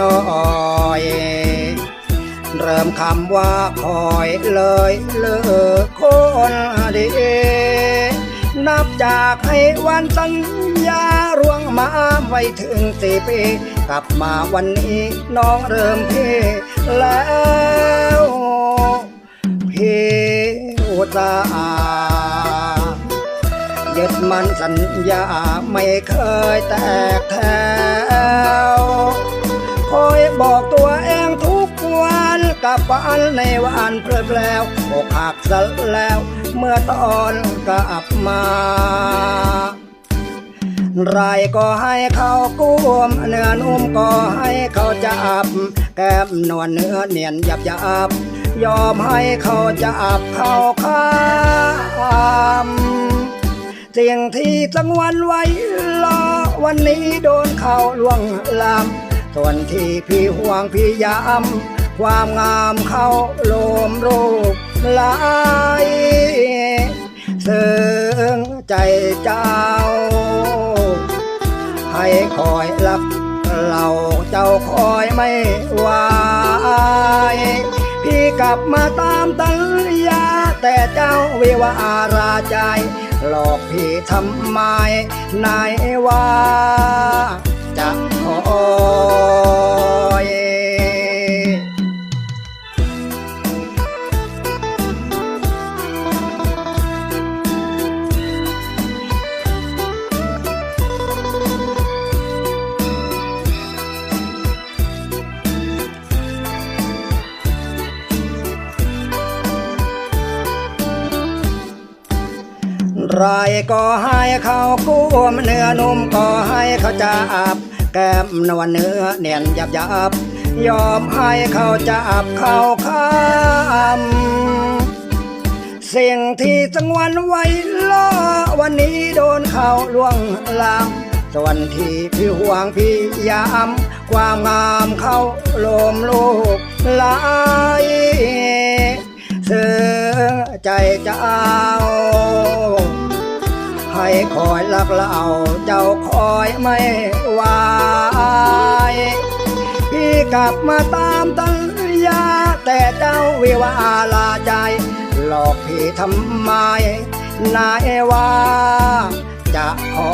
น้อยเริ่มคำว่าคอยเลยเลิกคนดี นับจากให้วันสัญญาร่วงมาไว้ถึงสี่ปีกลับมาวันนี้น้องเริ่มพี่แล้วพี่อุตาหยึดมันสัญญาไม่เคยแตกแถ ฝันในวันเพลิดแล้วอกหักซะแล้ว เมื่อตอนกลับมาไรก็ให้เขากุ้มเนื้อนุ่มก็ให้เขาจับ แก้มนวลเนื้อเนียนหยับหยับยอมให้เขาจับเขาข้ามสิ่งที่ตั้งวันไว้รอวันนี้โดนเขาล่วงลามส่วนที่พี่ห่วงพี่ยาม ความงามเขาโลมรูปลายเสื่องใจเจ้า ให้คอยรักเราเจ้าคอยไม่ไหวพี่กลับมาตามตัญญาแต่เจ้าวิวาราใจ หลอกพี่ทำไมนายว่า ไรก็ให้เขากุ้มเนื้อนุ่มก็ให้เขาจับแก้มนวลเนื้อเนียนหยับหยับยอมให้เขาจับเขาข้ามสิ่งที่สังวันไว้ล่อวันนี้โดนเขาล่วงลาม ส่วนที่พี่ห่วงพี่ยาม ความงามเขาโลมลูกไหลเสือใจจ้า ให้คอยลักเราเจ้าคอยไม่ไหวพี่กลับมาตามตัญญา แต่เจ้าวิวาลาใจ หลอกพี่ทำไมนายว่าจะขอ